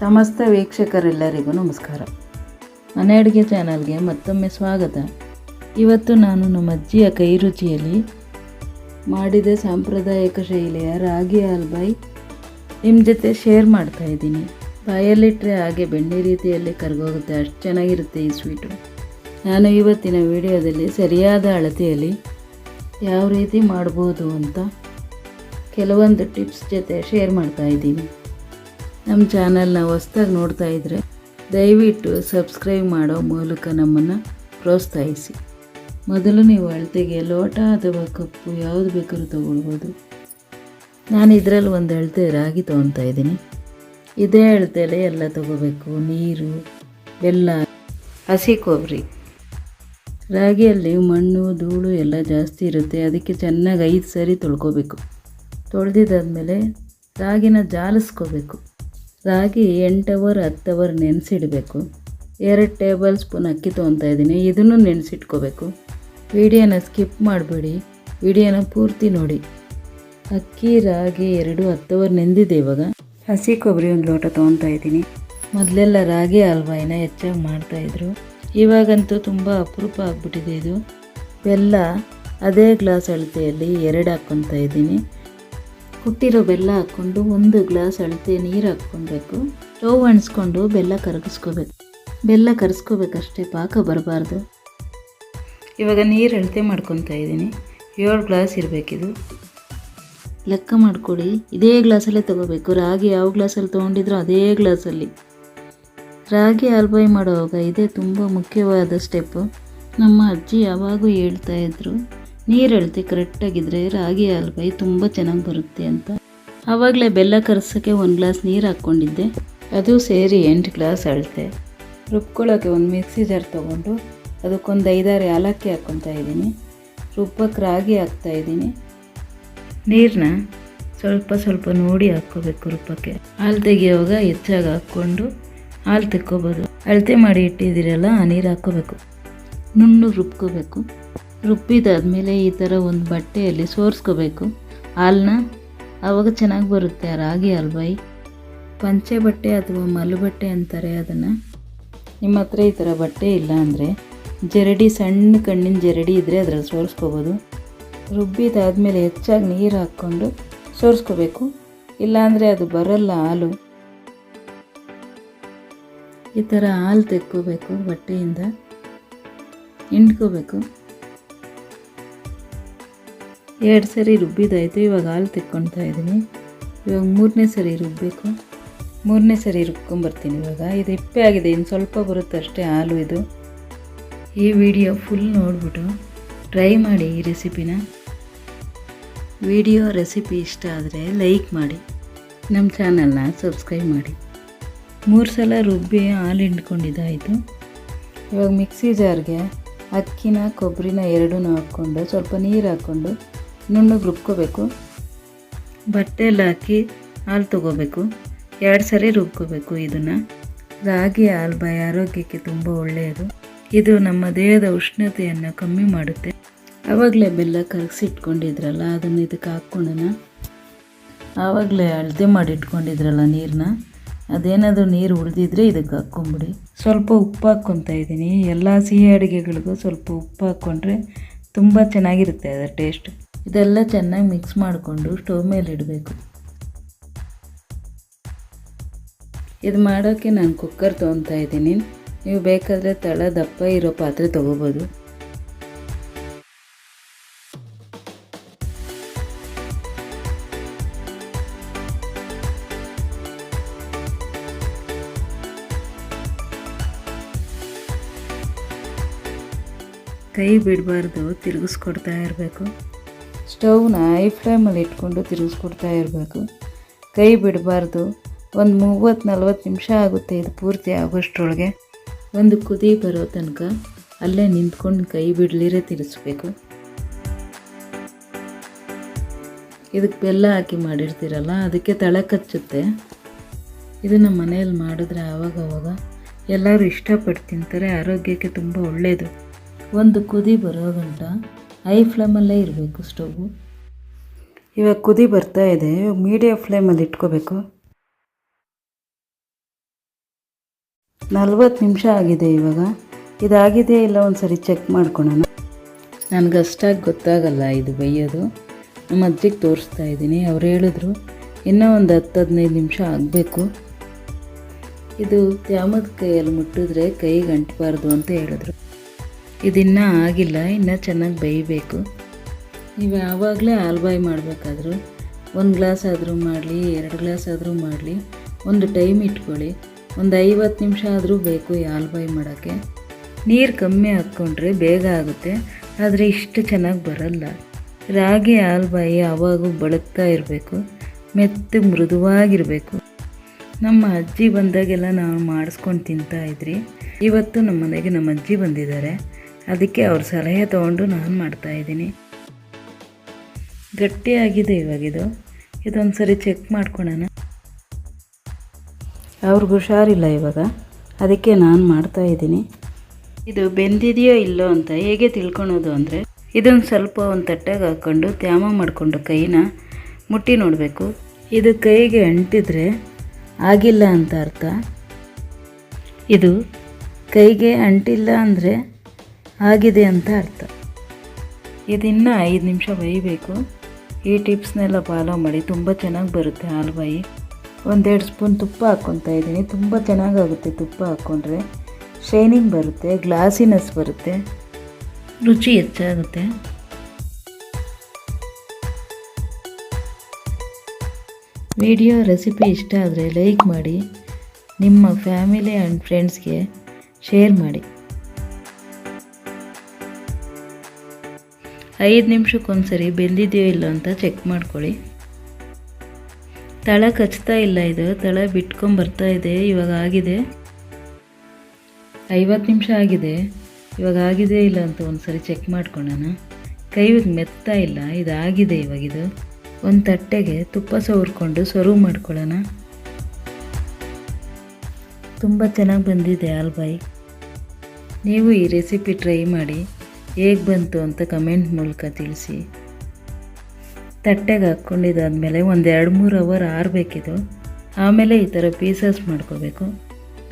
ಸಮಸ್ತ ವೀಕ್ಷಕರೆಲ್ಲರಿಗೂ ನಮಸ್ಕಾರ. ಮನೆ ಅಡುಗೆ ಚಾನಲ್ಗೆ ಮತ್ತೊಮ್ಮೆ ಸ್ವಾಗತ. ಇವತ್ತು ನಾನು ನಮ್ಮ ಅಜ್ಜಿಯ ಕೈ ರುಚಿಯಲ್ಲಿ ಮಾಡಿದ ಸಾಂಪ್ರದಾಯಿಕ ಶೈಲಿಯ ರಾಗಿ ಹಲ್ವಾಯಿ ನಿಮ್ಮ ಜೊತೆ ಶೇರ್ ಮಾಡ್ತಾ ಇದ್ದೀನಿ. ಬಾಯಲ್ಲಿಟ್ಟರೆ ಹಾಗೆ ಬೆಣ್ಣೆ ರೀತಿಯಲ್ಲಿ ಕರ್ಗೋಗುತ್ತೆ, ಅಷ್ಟು ಚೆನ್ನಾಗಿರುತ್ತೆ ಈ ಸ್ವೀಟು ನಾನು ಇವತ್ತಿನ ವಿಡಿಯೋದಲ್ಲಿ ಸರಿಯಾದ ಅಳತೆಯಲ್ಲಿ ಯಾವ ರೀತಿ ಮಾಡ್ಬೋದು ಅಂತ ಕೆಲವೊಂದು ಟಿಪ್ಸ್ ಜೊತೆ ಶೇರ್ ಮಾಡ್ತಾ ಇದ್ದೀನಿ. ನಮ್ಮ ಚಾನಲ್ನ ಹೊಸ್ದಾಗಿ ನೋಡ್ತಾ ಇದ್ದರೆ ದಯವಿಟ್ಟು ಸಬ್ಸ್ಕ್ರೈಬ್ ಮಾಡೋ ಮೂಲಕ ನಮ್ಮನ್ನು ಪ್ರೋತ್ಸಾಹಿಸಿ. ಮೊದಲು ನೀವು ಅಳತೆಗೆ ಲೋಟ ಅಥವಾ ಕಪ್ಪು ಯಾವುದು ಬೇಕಾದ್ರೂ ತೊಗೊಳ್ಬೋದು. ನಾನು ಇದರಲ್ಲಿ ಒಂದು ಅಳತೆ ರಾಗಿ ತೊಗೊತಾ ಇದ್ದೀನಿ. ಇದೇ ಅಳತೆಯಲ್ಲೇ ಎಲ್ಲ ತೊಗೋಬೇಕು. ನೀರು, ಬೆಲ್ಲ, ಹಸಿ ಕೊಬ್ಬರಿ. ರಾಗಿಯಲ್ಲಿ ಮಣ್ಣು, ಧೂಳು ಎಲ್ಲ ಜಾಸ್ತಿ ಇರುತ್ತೆ. ಅದಕ್ಕೆ ಚೆನ್ನಾಗಿ ಐದು ಸರಿ ತೊಳ್ಕೊಬೇಕು. ತೊಳೆದಿದ್ದಾದ್ಮೇಲೆ ರಾಗಿನ ಜಾಲಿಸ್ಕೋಬೇಕು. ರಾಗಿ ಎಂಟು ಅವರ್ ಹತ್ತು ಅವರ್ ನೆನೆಸಿಡಬೇಕು. ಎರಡು ಟೇಬಲ್ ಸ್ಪೂನ್ ಅಕ್ಕಿ ತೊಗೊತಾ ಇದ್ದೀನಿ, ಇದನ್ನು ನೆನೆಸಿಟ್ಕೋಬೇಕು. ವಿಡಿಯೋನ ಸ್ಕಿಪ್ ಮಾಡಬೇಡಿ, ವಿಡಿಯೋನ ಪೂರ್ತಿ ನೋಡಿ. ಅಕ್ಕಿ, ರಾಗಿ ಎರಡು ಹತ್ತು ಅವರ್ ನೆಂದಿದೆ ಇವಾಗ. ಹಸಿ ಕೊಬ್ಬರಿ ಒಂದು ಲೋಟ ತೊಗೊತಾ ಇದ್ದೀನಿ. ಮೊದಲೆಲ್ಲ ರಾಗಿ ಹಲ್ವಾಯಿನ ಹೆಚ್ಚಾಗಿ ಮಾಡ್ತಾಯಿದ್ರು ಇವಾಗಂತೂ ತುಂಬ ಅಪರೂಪ ಆಗಿಬಿಟ್ಟಿದೆ ಇದು. ಬೆಲ್ಲ ಅದೇ ಗ್ಲಾಸ್ ಅಳತೆಯಲ್ಲಿ ಎರಡು ಹಾಕ್ಕೊತಾ ಇದ್ದೀನಿ. ಕುಟ್ಟಿರೋ ಬೆಲ್ಲ ಹಾಕ್ಕೊಂಡು ಒಂದು ಗ್ಲಾಸ್ ಅಳತೆ ನೀರು ಹಾಕ್ಕೊಬೇಕು. ಸ್ಟವ್ ಅಣಿಸ್ಕೊಂಡು ಬೆಲ್ಲ ಕರಗಿಸ್ಕೋಬೇಕು. ಬೆಲ್ಲ ಕರಗಿಸ್ಕೋಬೇಕಷ್ಟೇ ಪಾಕ ಬರಬಾರ್ದು. ಇವಾಗ ನೀರು ಅಳತೆ ಮಾಡ್ಕೊತಾ ಇದ್ದೀನಿ. ಏಳು ಗ್ಲಾಸ್ ಇರಬೇಕಿದು. ಲೆಕ್ಕ ಮಾಡಿಕೊಡಿ ಇದೇ ಗ್ಲಾಸಲ್ಲೇ ತೊಗೋಬೇಕು. ರಾಗಿ ಯಾವ ಗ್ಲಾಸಲ್ಲಿ ತೊಗೊಂಡಿದ್ರೋ ಅದೇ ಗ್ಲಾಸಲ್ಲಿ. ರಾಗಿ ಆಲ್ಬೈ ಮಾಡುವಾಗ ಇದೇ ತುಂಬ ಮುಖ್ಯವಾದ ಸ್ಟೆಪ್ಪು ನಮ್ಮ ಅಜ್ಜಿ ಯಾವಾಗೂ ಹೇಳ್ತಾ ಇದ್ರು ನೀರು ಅಳತೆ ಕರೆಕ್ಟಾಗಿದ್ದರೆ ರಾಗಿ ಹಲ್ವಾಯಿ ತುಂಬ ಚೆನ್ನಾಗಿ ಬರುತ್ತೆ ಅಂತ. ಆವಾಗಲೇ ಬೆಲ್ಲ ಕರೆಸೋಕ್ಕೆ ಒಂದು ಗ್ಲಾಸ್ ನೀರು ಹಾಕ್ಕೊಂಡಿದ್ದೆ. ಅದು ಸೇರಿ ಎಂಟು ಗ್ಲಾಸ್ ಅಳತೆ. ರುಬ್ಕೊಳ್ಳೋಕ್ಕೆ ಒಂದು ಮಿಕ್ಸಿ ಜಾರ್ ತೊಗೊಂಡು ಅದಕ್ಕೊಂದು ಐದಾರು ಏಲಕ್ಕಿ ಹಾಕ್ಕೊತಾ ಇದ್ದೀನಿ. ರುಬ್ಬಕ್ಕೆ ರಾಗಿ ಹಾಕ್ತಾ ಇದ್ದೀನಿ. ನೀರನ್ನ ಸ್ವಲ್ಪ ಸ್ವಲ್ಪ ನೋಡಿ ಹಾಕ್ಕೋಬೇಕು ರುಬ್ಬಕ್ಕೆ ಹಾಲು ತೆಗಿಯೋವಾಗ ಹೆಚ್ಚಾಗಿ ಹಾಕ್ಕೊಂಡು ಹಾಲು ತೆಕ್ಕೋಬೋದು. ಅಳತೆ ಮಾಡಿ ಇಟ್ಟಿದ್ದೀರಲ್ಲ ಆ ನೀರು ಹಾಕ್ಕೋಬೇಕು. ನುಣ್ಣು ರುಬ್ಕೋಬೇಕು. ರುಬ್ಬಿದಾದ್ಮೇಲೆ ಈ ಥರ ಒಂದು ಬಟ್ಟೆಯಲ್ಲಿ ಸೋರಿಸ್ಕೋಬೇಕು. ಹಾಲನ್ನ ಆವಾಗ ಚೆನ್ನಾಗಿ ಬರುತ್ತೆ ರಾಗಿ ಹಲ್ವಾಯಿ ಪಂಚೆ ಬಟ್ಟೆ ಅಥವಾ ಮಲ್ಲು ಬಟ್ಟೆ ಅಂತಾರೆ ಅದನ್ನು. ನಿಮ್ಮ ಹತ್ರ ಈ ಥರ ಬಟ್ಟೆ ಇಲ್ಲ ಅಂದರೆ ಜರಡಿ, ಸಣ್ಣ ಕಣ್ಣಿನ ಜರಡಿ ಇದ್ದರೆ ಅದರಲ್ಲಿ ಸೋರಿಸ್ಕೋಬೋದು. ರುಬ್ಬಿದಾದ್ಮೇಲೆ ಹೆಚ್ಚಾಗಿ ನೀರು ಹಾಕ್ಕೊಂಡು ಸೋರಿಸ್ಕೋಬೇಕು. ಇಲ್ಲಾಂದರೆ ಅದು ಬರಲ್ಲ ಹಾಲು. ಈ ಥರ ಹಾಲು ತೆಕ್ಕೋಬೇಕು ಬಟ್ಟೆಯಿಂದ. ಹಿಂಡ್ಕೋಬೇಕು. ಎರಡು ಸರಿ ರುಬ್ಬಿದಾಯಿತು ಇವಾಗ ಹಾಲು ತೆಕ್ಕೊಳ್ತಾ ಇದ್ದೀನಿ. ಇವಾಗ ಮೂರನೇ ಸರಿ ರುಬ್ಬಬೇಕು ಮೂರನೇ ಸರಿ ರುಬ್ಕೊಂಬರ್ತೀನಿ ಇವಾಗ. ಇದು ಹಿಪ್ಪೆ ಆಗಿದೆ, ಇನ್ನು ಸ್ವಲ್ಪ ಬರುತ್ತೆ ಅಷ್ಟೇ ಹಾಲು ಇದು. ಈ ವಿಡಿಯೋ ಫುಲ್ ನೋಡಿಬಿಟ್ಟು ಟ್ರೈ ಮಾಡಿ ಈ ರೆಸಿಪಿನ ವಿಡಿಯೋ ರೆಸಿಪಿ ಇಷ್ಟ ಆದರೆ ಲೈಕ್ ಮಾಡಿ. ನಮ್ಮ ಚಾನಲ್ನ ಸಬ್ಸ್ಕ್ರೈಬ್ ಮಾಡಿ. ಮೂರು ಸಲ ರುಬ್ಬಿ ಹಾಲು ಹಿಂಡ್ಕೊಂಡಿದ್ದಾಯಿತು. ಇವಾಗ ಮಿಕ್ಸಿ ಜಾರ್ಗೆ ಅಕ್ಕಿನ ಕೊಬ್ಬರಿನ ಎರಡೂ ಹಾಕ್ಕೊಂಡು ಸ್ವಲ್ಪ ನೀರು ಹಾಕ್ಕೊಂಡು ನುಣ್ಣಗೆ ರುಬ್ಕೋಬೇಕು. ಬಟ್ಟೆಲ್ಲ ಹಾಕಿ ಹಾಲು ತೊಗೋಬೇಕು. ಎರಡು ಸರಿ ರುಬ್ಕೋಬೇಕು ಇದನ್ನು. ರಾಗಿ ಹಾಲು ಬಾಯಿ ಆರೋಗ್ಯಕ್ಕೆ ತುಂಬ ಒಳ್ಳೆಯದು. ಇದು ನಮ್ಮ ದೇಹದ ಉಷ್ಣತೆಯನ್ನು ಕಮ್ಮಿ ಮಾಡುತ್ತೆ. ಆವಾಗಲೇ ಬೆಲ್ಲ ಕರಗಿಸಿಟ್ಕೊಂಡಿದ್ರಲ್ಲ ಅದನ್ನು ಇದಕ್ಕೆ ಹಾಕ್ಕೊಳ್ಳೋಣ. ಆವಾಗಲೇ ಅಳತೆ ಮಾಡಿ ಇಟ್ಕೊಂಡಿದ್ರಲ್ಲ ನೀರನ್ನ ಅದೇನಾದರೂ ನೀರು ಉಳಿದಿದ್ರೆ ಇದಕ್ಕೆ ಹಾಕ್ಕೊಂಬಿಡಿ. ಸ್ವಲ್ಪ ಉಪ್ಪು ಹಾಕ್ಕೊತಾ ಇದ್ದೀನಿ. ಎಲ್ಲ ಸಿಹಿ ಅಡುಗೆಗಳಿಗೂ ಸ್ವಲ್ಪ ಉಪ್ಪು ಹಾಕ್ಕೊಂಡ್ರೆ ತುಂಬ ಚೆನ್ನಾಗಿರುತ್ತೆ ಅದರ ಟೇಸ್ಟ್. ಇದೆಲ್ಲ ಚೆನ್ನಾಗಿ ಮಿಕ್ಸ್ ಮಾಡಿಕೊಂಡು ಸ್ಟವ್ ಮೇಲೆ ಇಡಬೇಕು. ಇದು ಮಾಡೋಕ್ಕೆ ನಾನು ಕುಕ್ಕರ್ ತೊಗೊತಾ ಇದ್ದೀನಿ. ನೀವು ಬೇಕಾದರೆ ತಳ, ದಪ್ಪ ಇರೋ ಪಾತ್ರೆ ತೊಗೋಬೋದು. ಕೈ ಬಿಡಬಾರ್ದು, ತಿರುಗಿಸ್ಕೊಡ್ತಾ ಇರಬೇಕು. ಸ್ಟವ್ನ ಐ ಫ್ಲೇಮಲ್ಲಿ ಇಟ್ಕೊಂಡು ತಿರುಗಿಸ್ಕೊಡ್ತಾ ಇರಬೇಕು. ಕೈ ಬಿಡಬಾರ್ದು. ಒಂದು ಮೂವತ್ತು ನಲ್ವತ್ತು ನಿಮಿಷ ಆಗುತ್ತೆ ಇದು ಪೂರ್ತಿ ಆಗೋಷ್ಟರೊಳಗೆ. ಒಂದು ಕುದಿ ಬರೋ ತನಕ ಅಲ್ಲೇ ನಿಂತ್ಕೊಂಡು ಕೈ ಬಿಡಲಿರೇ ತಿರುಗಿಸ್ಬೇಕು. ಇದಕ್ಕೆ ಬೆಲ್ಲ ಹಾಕಿ ಮಾಡಿರ್ತೀರಲ್ಲ, ಅದಕ್ಕೆ ತಳೆ ಕಚ್ಚುತ್ತೆ. ಇದನ್ನು ಮನೆಯಲ್ಲಿ ಮಾಡಿದ್ರೆ ಆವಾಗವಾಗ ಎಲ್ಲರೂ ಇಷ್ಟಪಟ್ಟು ತಿಂತಾರೆ, ಆರೋಗ್ಯಕ್ಕೆ ತುಂಬ ಒಳ್ಳೆಯದು ಒಂದು ಕುದಿ ಬರೋ ಗಂಟ ಹೈ ಫ್ಲೇಮಲ್ಲೇ ಇರಬೇಕು ಸ್ಟೌವು. ಇವಾಗ ಕುದಿ ಬರ್ತಾ ಇದೆ. ಮೀಡಿಯಮ್ ಫ್ಲೇಮಲ್ಲಿ ಇಟ್ಕೋಬೇಕು. ನಲ್ವತ್ತು ನಿಮಿಷ ಆಗಿದೆ ಇವಾಗ. ಇದಾಗಿದೆ ಇಲ್ಲ ಒಂದು ಸರಿ ಚೆಕ್ ಮಾಡ್ಕೊಳೋಣ. ನನಗಷ್ಟಾಗಿ ಗೊತ್ತಾಗಲ್ಲ ಇದು ಬೈಯೋದು. ನಮ್ಮ ಅಜ್ಜಿಗೆ ತೋರಿಸ್ತಾ ಇದ್ದೀನಿ. ಅವ್ರು ಹೇಳಿದ್ರು ಇನ್ನೂ ಒಂದು ಹತ್ತು ಹದಿನೈದು ನಿಮಿಷ ಆಗಬೇಕು. ಇದು ತ್ಯಾಮದ ಕೈಯಲ್ಲಿ ಮುಟ್ಟಿದ್ರೆ ಕೈಗೆ ಅಂಟಬಾರ್ದು ಅಂತ ಹೇಳಿದ್ರು. ಇದಿನ್ನೂ ಆಗಿಲ್ಲ, ಇನ್ನೂ ಚೆನ್ನಾಗಿ ಬೇಯಬೇಕು. ನೀವು ಯಾವಾಗಲೇ ಆಲ್ಬಾಯ್ ಮಾಡಬೇಕಾದ್ರೂ, ಒಂದು ಗ್ಲಾಸ್ ಆದರೂ ಮಾಡಲಿ, ಎರಡು ಗ್ಲಾಸ್ ಆದರೂ ಮಾಡಲಿ, ಒಂದು ಟೈಮ್ ಇಟ್ಕೊಳ್ಳಿ. ಒಂದು ಐವತ್ತು ನಿಮಿಷ ಆದರೂ ಬೇಕು ಈ ಆಲ್ಬಾಯ್ ಮಾಡೋಕ್ಕೆ ನೀರು ಕಮ್ಮಿ ಹಾಕ್ಕೊಂಡ್ರೆ ಬೇಗ ಆಗುತ್ತೆ, ಆದರೆ ಇಷ್ಟು ಚೆನ್ನಾಗಿ ಬರಲ್ಲ. ರಾಗಿ ಆಲ್ಬಾಯಿ ಯಾವಾಗೂ ಬಳಕ್ತಾ ಇರಬೇಕು, ಮೆತ್ತಗೆ ಮೃದುವಾಗಿರಬೇಕು. ನಮ್ಮ ಅಜ್ಜಿ ಬಂದಾಗೆಲ್ಲ ನಾವು ಮಾಡಿಸ್ಕೊಂಡು ತಿಂತಾಯಿದ್ರಿ ಇವತ್ತು ನಮ್ಮ ಮನೆಗೆ ನಮ್ಮ ಅಜ್ಜಿ ಬಂದಿದ್ದಾರೆ. ಅದಕ್ಕೆ ಅವ್ರ ಸಲಹೆ ತೊಗೊಂಡು ನಾನು ಮಾಡ್ತಾಯಿದ್ದೀನಿ ಗಟ್ಟಿಯಾಗಿದೆ ಇವಾಗಿದು ಇದೊಂದು ಸರಿ ಚೆಕ್ ಮಾಡ್ಕೊಳೋಣ. ಅವ್ರಿಗೆ ಹುಷಾರಿಲ್ಲ ಇವಾಗ. ಅದಕ್ಕೆ ನಾನು ಮಾಡ್ತಾಯಿದ್ದೀನಿ ಇದು ಬೆಂದಿದೆಯೋ ಇಲ್ಲೋ ಅಂತ ಹೇಗೆ ತಿಳ್ಕೊಳೋದು ಅಂದರೆ, ಇದೊಂದು ಸ್ವಲ್ಪ ಒಂದು ತಟ್ಟೆಗೆ ಹಾಕ್ಕೊಂಡು ತ್ಯಾಮ ಮಾಡಿಕೊಂಡು ಕೈನ ಮುಟ್ಟಿ ನೋಡಬೇಕು. ಇದು ಕೈಗೆ ಅಂಟಿದ್ರೆ ಆಗಿಲ್ಲ ಅಂತ ಅರ್ಥ. ಇದು ಕೈಗೆ ಅಂಟಿಲ್ಲ ಅಂದರೆ ಆಗಿದೆ ಅಂತ ಅರ್ಥ. ಇದನ್ನು ಐದು ನಿಮಿಷ ಬೇಯಬೇಕು ಈ ಟಿಪ್ಸ್ನೆಲ್ಲ ಫಾಲೋ ಮಾಡಿ. ತುಂಬ ಚೆನ್ನಾಗಿ ಬರುತ್ತೆ ಹಾಲ್ಬಾಯಿ ಒಂದೆರಡು ಸ್ಪೂನ್ ತುಪ್ಪ ಹಾಕ್ಕೊತಾ ಇದ್ದೀನಿ. ತುಂಬ ಚೆನ್ನಾಗಾಗುತ್ತೆ ತುಪ್ಪ ಹಾಕ್ಕೊಂಡ್ರೆ. ಶೈನಿಂಗ್ ಬರುತ್ತೆ, ಗ್ಲಾಸಿನೆಸ್ ಬರುತ್ತೆ, ರುಚಿ ಹೆಚ್ಚಾಗುತ್ತೆ. ವಿಡಿಯೋ ರೆಸಿಪಿ ಇಷ್ಟ ಆದರೆ ಲೈಕ್ ಮಾಡಿ. ನಿಮ್ಮ ಫ್ಯಾಮಿಲಿ ಆ್ಯಂಡ್ ಫ್ರೆಂಡ್ಸ್ಗೆ ಶೇರ್ ಮಾಡಿ. ಐದು ನಿಮಿಷಕ್ಕೊಂದ್ಸರಿ ಬೆಂದಿದೆಯೋ ಇಲ್ಲ ಅಂತ ಚೆಕ್ ಮಾಡ್ಕೊಳ್ಳಿ. ತಳ ಕಚ್ತಾ ಇಲ್ಲ ಇದು, ತಳ ಬಿಟ್ಕೊಂಬರ್ತಾ ಇದೆ, ಇವಾಗ ಆಗಿದೆ. ಐವತ್ತು ನಿಮಿಷ ಆಗಿದೆ, ಇವಾಗ ಆಗಿದೆ ಇಲ್ಲ ಅಂತ ಒಂದು ಸರಿ ಚೆಕ್ ಮಾಡ್ಕೊಳ್ಳೋಣ. ಕೈ ಮೆತ್ತಾ ಇಲ್ಲ, ಇದಾಗಿದೆ ಇವಾಗಿದು ಒಂದು ತಟ್ಟೆಗೆ ತುಪ್ಪ ಸವರ್ಕೊಂಡು ಸರ್ವ್ ಮಾಡ್ಕೊಳ್ಳೋಣ. ತುಂಬ ಚೆನ್ನಾಗಿ ಬಂದಿದೆ ಆಲ್ಬಾಯಿ ನೀವು ಈ ರೆಸಿಪಿ ಟ್ರೈ ಮಾಡಿ. ಹೇಗೆ ಬಂತು ಅಂತ ಕಮೆಂಟ್ ಮೂಲಕ ತಿಳಿಸಿ. ತಟ್ಟೆಗೆ ಹಾಕ್ಕೊಂಡಿದ್ದಾದಮೇಲೆ ಒಂದು ಎರಡು ಮೂರು ಅವರ್ ಆರಬೇಕಿದು ಆಮೇಲೆ ಈ ಥರ ಪೀಸಸ್ ಮಾಡ್ಕೋಬೇಕು.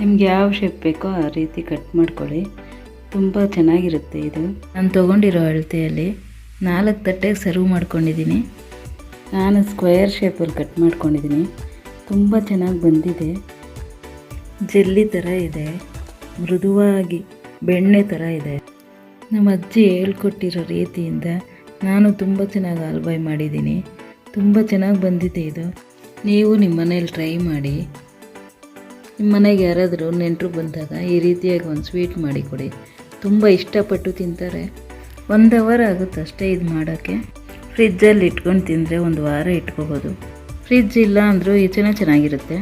ನಿಮ್ಗೆ ಯಾವ ಶೇಪ್ ಬೇಕೋ ಆ ರೀತಿ ಕಟ್ ಮಾಡ್ಕೊಳ್ಳಿ. ತುಂಬ ಚೆನ್ನಾಗಿರುತ್ತೆ ಇದು. ನಾನು ತೊಗೊಂಡಿರೋ ಅಳತೆಯಲ್ಲಿ ನಾಲ್ಕು ತಟ್ಟೆಗೆ ಸರ್ವ್ ಮಾಡ್ಕೊಂಡಿದ್ದೀನಿ. ನಾನು ಸ್ಕ್ವೇರ್ ಶೇಪಲ್ಲಿ ಕಟ್ ಮಾಡ್ಕೊಂಡಿದ್ದೀನಿ. ತುಂಬ ಚೆನ್ನಾಗಿ ಬಂದಿದೆ. ಜೆಲ್ಲಿ ಥರ ಇದೆ. ಮೃದುವಾಗಿ ಬೆಣ್ಣೆ ಥರ ಇದೆ. ನಮ್ಮ ಅಜ್ಜಿ ಹೇಳ್ಕೊಟ್ಟಿರೋ ರೀತಿಯಿಂದ ನಾನು ತುಂಬ ಚೆನ್ನಾಗಿ ಆಲ್ಬಾಯ್ ಮಾಡಿದ್ದೀನಿ. ತುಂಬ ಚೆನ್ನಾಗಿ ಬಂದಿದೆ ಇದು. ನೀವು ನಿಮ್ಮ ಮನೇಲಿ ಟ್ರೈ ಮಾಡಿ. ನಿಮ್ಮ ಮನೆಗೆ ಯಾರಾದರೂ ನೆಂಟರು ಬಂದಾಗ ಈ ರೀತಿಯಾಗಿ ಒಂದು ಸ್ವೀಟ್ ಮಾಡಿ ಕೊಡಿ. ತುಂಬ ಇಷ್ಟಪಟ್ಟು ತಿಂತಾರೆ. ಒಂದು ಅವರ್ ಆಗುತ್ತೆ ಅಷ್ಟೇ ಇದು ಮಾಡೋಕ್ಕೆ. ಫ್ರಿಜ್ಜಲ್ಲಿ ಇಟ್ಕೊಂಡು ತಿಂದರೆ ಒಂದು ವಾರ ಇಟ್ಕೋಬೋದು. ಫ್ರಿಜ್ ಇಲ್ಲ ಅಂದರೂ ಈಚೆನೇ ಚೆನ್ನಾಗಿರುತ್ತೆ.